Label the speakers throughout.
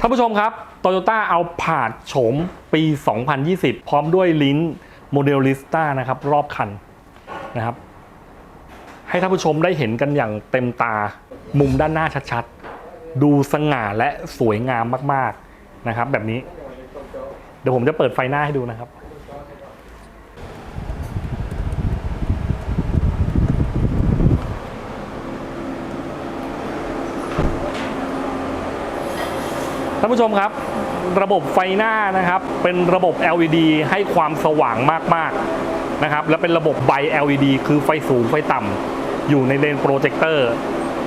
Speaker 1: ท่านผู้ชมครับ Toyota เอาผาดโฉมปี 2020 พร้อมด้วยลิ้นโมเดลลิสต้านะครับ รอบคันนะครับ ให้ท่านผู้ชมได้เห็นกันอย่างเต็มตามุมด้านหน้าชัดๆ ดูสง่าและสวยงามมาก ๆนะครับ แบบนี้ เดี๋ยวผมจะเปิดไฟหน้าให้ดูนะครับานผู้ชมครับ ระบบไฟหน้านะครับ เป็นระบบ LED ให้ความสว่างมากๆนะครับ และเป็นระบบไบ LED คือไฟสูงไฟต่ำอยู่ในเลนโปรเจคเตอร์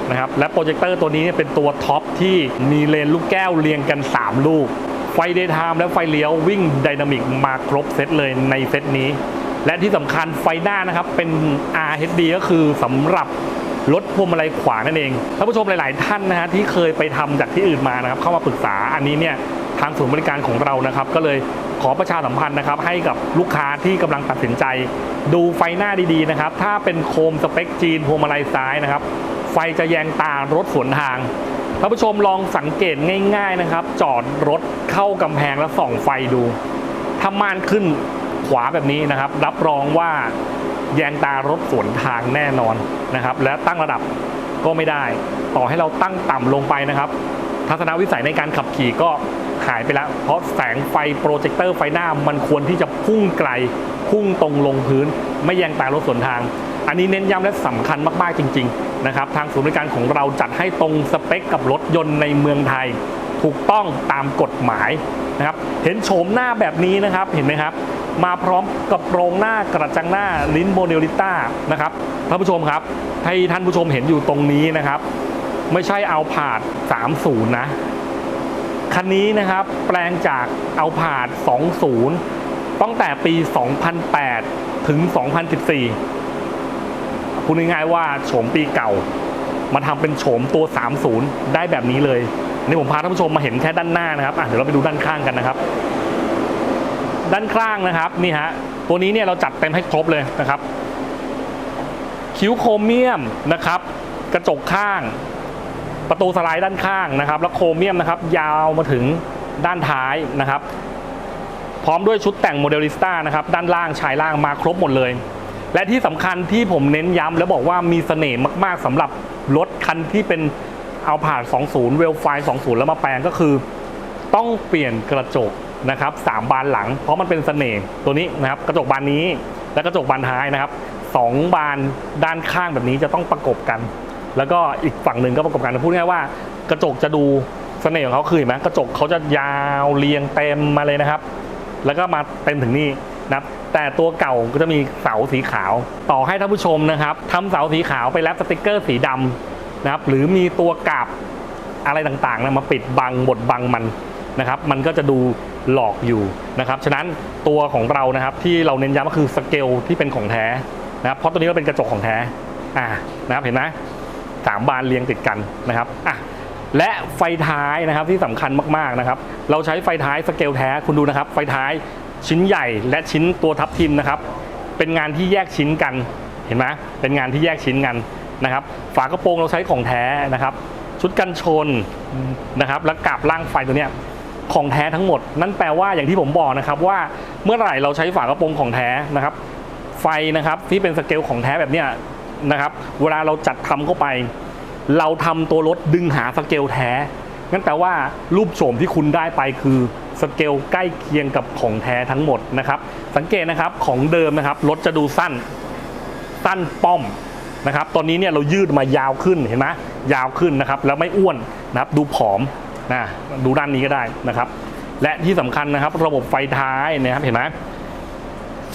Speaker 1: นะครับและโปรเจคเตอร์ตัวนี้เป็นตัวท็อปที่มีเลนลูกแก้วเรียงกัน 3 ลูก ไฟเดย์ไทม์และไฟเลี้ยววิ่งไดนามิกมาครบเซตเลยในเซตนี้ และที่สำคัญไฟหน้านะครับเป็น RHD ก็คือสำหรับ รถพวงมาลัยขวานั่นเองท่านผู้ชมหลาย ๆ ท่านนะฮะที่เคยไปทำจากที่อื่นมานะครับเข้ามาปรึกษาอันนี้เนี่ยทางศูนย์บริการของเรานะครับ ก็เลยขอประชาสัมพันธ์นะครับ ให้กับลูกค้าที่กำลังตัดสินใจ ดูไฟหน้าดี ๆ นะครับ ถ้าเป็นโคมสเปคจีนพวงมาลัยซ้ายนะครับ ไฟจะแยงตารถสวนทางท่านผู้ชมลองสังเกตง่าย ๆ นะครับ จอดรถเข้ากำแพงแล้วส่องไฟดูถ้าม่านขึ้นขวาแบบนี้นะครับ รับรองว่า แยงตารถสวนทางแน่นอนนะครับ และตั้งระดับก็ไม่ได้ ต่อให้เราตั้งต่ำลงไปนะครับ ทัศนวิสัยในการขับขี่ก็หายไปแล้ว เพราะแสงไฟโปรเจคเตอร์ไฟหน้ามันควรที่จะพุ่งไกล พุ่งตรงลงพื้น ไม่แยงตารถสวนทาง อันนี้เน้นย้ำและสำคัญมาก ๆ จริง ๆ นะครับ ทางศูนย์บริการของเราจัดให้ตรงสเปคกับรถยนต์ในเมืองไทย ถูกต้องตามกฎหมาย นะครับเห็นโฉมหน้าแบบนี้นะครับเห็นไหมครับ มาพร้อมกับโครงหน้ากระจังหน้าลิ้นโมเดลิต้านะครับท่านผู้ชมครับให้ท่านผู้ชมเห็นอยู่ตรงนี้นะครับ ไม่ใช่เอาผาด 30 นะ คันนี้นะครับแปลงจากเอาผาด 20 ตั้งแต่ปี 2008 ถึง 2014พูดง่ายๆว่าโฉมปีเก่า มาทำเป็นโฉมตัว 30 ได้แบบนี้เลย นนี่ผมพาท่านผู้ชมมาเห็นแค่ด้านหน้านะครับอะเดี๋ยวเราไปดูด้านข้างกันนะครับ ด้านข้างนะครับนี่ฮะตัวนี้เนี่ยเราจัดเต็มให้ครบเลยนะครับ คิ้วโครเมียมนะครับ กระจกข้าง ประตูสไลด์ด้านข้างนะครับ แล้วโครเมียมนะครับ ยาวมาถึงด้านท้ายนะครับ พร้อมด้วยชุดแต่งโมเดลิสต้านะครับ ด้านล่างชายล่างมาครบหมดเลย และที่สำคัญที่ผมเน้นย้ำและบอกว่ามีเสน่ห์มาก ๆสำหรับรถคันที่เป็น เอาผ่าน 20 เวลไฟ 20 แล้วมาแปลงก็คือ ต้องเปลี่ยนกระจกนะครับสามบานหลัง เพราะมันเป็นเสน่ห์ตัวนี้นะครับกระจกบานนี้และกระจกบานท้ายนะครับสองบานด้านข้างแบบนี้จะต้องประกบกัน แล้วก็อีกฝั่งหนึ่งก็ประกบกันพูดง่ายว่ากระจกจะดูเสน่ห์ของเขาคือเห็นไหมกระจกเขาจะยาวเรียงเต็มมาเลยนะครับ แล้วก็มาเต็มถึงนี่นะแต่ตัวเก่าก็จะมีเสาสีขาว ต่อให้ท่านผู้ชมนะครับทำเสาสีขาวไปแลปสติกเกอร์สีดำ นะครับหรือมีตัวกาบอะไรต่างๆนะมาปิดบังบดบังมันนะครับมันก็จะดูหลอกอยู่นะครับฉะนั้นตัวของเรานะครับที่เราเน้นย้ำก็คือสเกลที่เป็นของแท้นะครับเพราะตัวนี้ก็เป็นกระจกของแท้อ่านะครับเห็นไหมสามบานเรียงติดกันนะครับอะและไฟท้ายนะครับที่สำคัญมากๆนะครับ เราใช้ไฟท้ายสเกลแท้คุณดูนะครับ ไฟท้ายชิ้นใหญ่และชิ้นตัวทับทิมนะครับ เป็นงานที่แยกชิ้นกันเห็นไหมเป็นงานที่แยกชิ้นกัน นะครับ ฝากระโปรงเราใช้ของแท้นะครับ ชุดกันชนนะครับแล้วกาบล่างไฟตัวเนี้ยของแท้ทั้งหมด นั่นแปลว่าอย่างที่ผมบอกนะครับว่าเมื่อไหร่เราใช้ฝากระโปรงของแท้นะครับ ไฟนะครับที่เป็นสเกลของแท้แบบเนี้ยนะครับ เวลาเราจัดทำเข้าไป เราทำตัวรถดึงหาสเกลแท้งั้นแปลว่ารูปโฉมที่คุณได้ไปคือสเกลใกล้เคียงกับของแท้ทั้งหมดนะครับ สังเกตนะครับของเดิมนะครับรถจะดูสั้นสั้นป้อม นะครับตอนนี้เนี่ยเรายืดมายาวขึ้นเห็นไหมยาวขึ้นนะครับแล้วไม่อ้วนนะครับดูผอมนะดูด้านนี้ก็ได้นะครับ และที่สำคัญนะครับระบบไฟท้ายนะครับเห็นไหม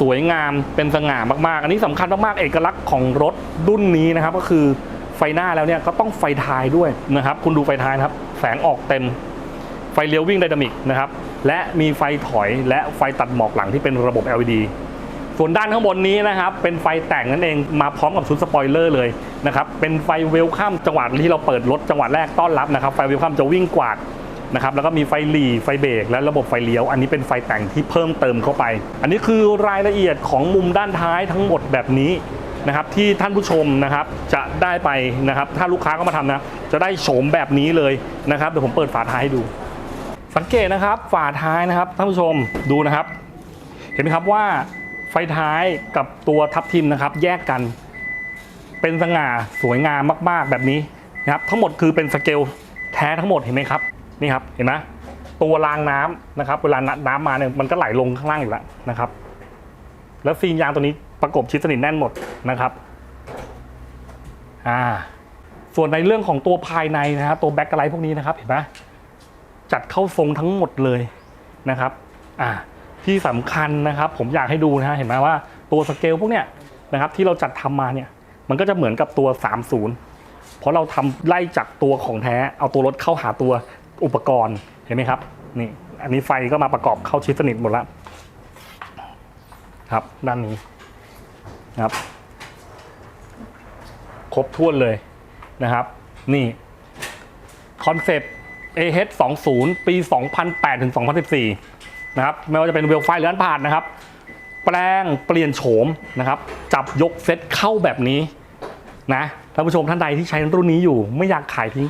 Speaker 1: สวยงามเป็นสง่ามากๆ อันนี้สำคัญมากๆเอกลักษณ์ของรถรุ่นนี้นะครับ ก็คือไฟหน้าแล้วเนี่ยก็ต้องไฟท้ายด้วยนะครับ คุณดูไฟท้ายนะครับ แสงออกเต็มไฟเลี้ยววิ่งไดนามิกนะครับและมีไฟถอยและไฟตัดหมอกหลังที่เป็นระบบ LED ส่วนด้านข้างบนนี้นะครับ เป็นไฟแต่งนั่นเองมาพร้อมกับชุดสปอยเลอร์เลยนะครับเป็นไฟเวลคัมจังหวะที่เราเปิดรถจังหวะแรกต้อนรับนะครับไฟเวลคัมจะวิ่งกวาดนะครับแล้วก็มีไฟหลีไฟเบรกและระบบไฟเลี้ยว อันนี้เป็นไฟแต่งที่เพิ่มเติมเข้าไป อันนี้คือรายละเอียดของมุมด้านท้ายทั้งหมดแบบนี้นะครับที่ท่านผู้ชมนะครับจะได้ไปนะครับถ้าลูกค้าก็มาทำนะจะได้โฉมแบบนี้เลยนะครับเดี๋ยวผมเปิดฝาท้ายให้ดู สังเกตนะครับฝาท้ายนะครับท่านผู้ชมดูนะครับ เห็นไหมครับว่า ไฟท้ายกับตัวทับทิมนะครับ แยกกัน เป็นสง่าสวยงามมากๆแบบนี้นะครับ ทั้งหมดคือเป็นสเกลแท้ทั้งหมดเห็นไหมครับนี่ครับเห็นไหมตัวรางน้ำนะครับ เวลาน้ำมาเนี่ยมันก็ไหลลงข้างล่างอยู่แล้วนะครับ แล้วซีนยางตัวนี้ประกบชิดสนิทแน่นหมดนะครับอ่าส่วนในเรื่องของตัวภายในนะครับตัวแบ็คไลท์พวกนี้นะครับเห็นไหมจัดเข้าทรงทั้งหมดเลยนะครับอ่า ที่สำคัญนะครับ ผมอยากให้ดูนะฮะเห็นไหมว่าตัวสเกลพวกเนี้ยนะครับที่เราจัดทำมาเนี่ยมันก็จะเหมือนกับตัว 30 เพราะเราทำไล่จากตัวของแท้ เอาตัวรถเข้าหาตัวอุปกรณ์เห็นไหมครับนี่อันนี้ไฟก็มาประกอบเข้าชิดสนิทหมดแล้วครับด้านนี้นะครับ ครบถ้วนเลยนะครับ นี่คอนเซปต์ AH 20 ปี 2008ถึง2014 นะครับไม่ว่าจะเป็นเวลไฟหรืออันผ่านนะครับ แปลงเปลี่ยนโฉมนะครับ จับยกเซตเข้าแบบนี้นะท่านผู้ชมท่านใดที่ใช้รุ่นนี้อยู่ไม่อยากขายทิ้ง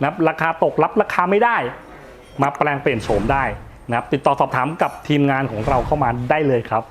Speaker 1: นะครับราคาตกรับราคาไม่ได้ มาแปลงเปลี่ยนโฉมได้นะครับติดต่อสอบถามกับทีมงานของเราเข้ามาได้เลยครับ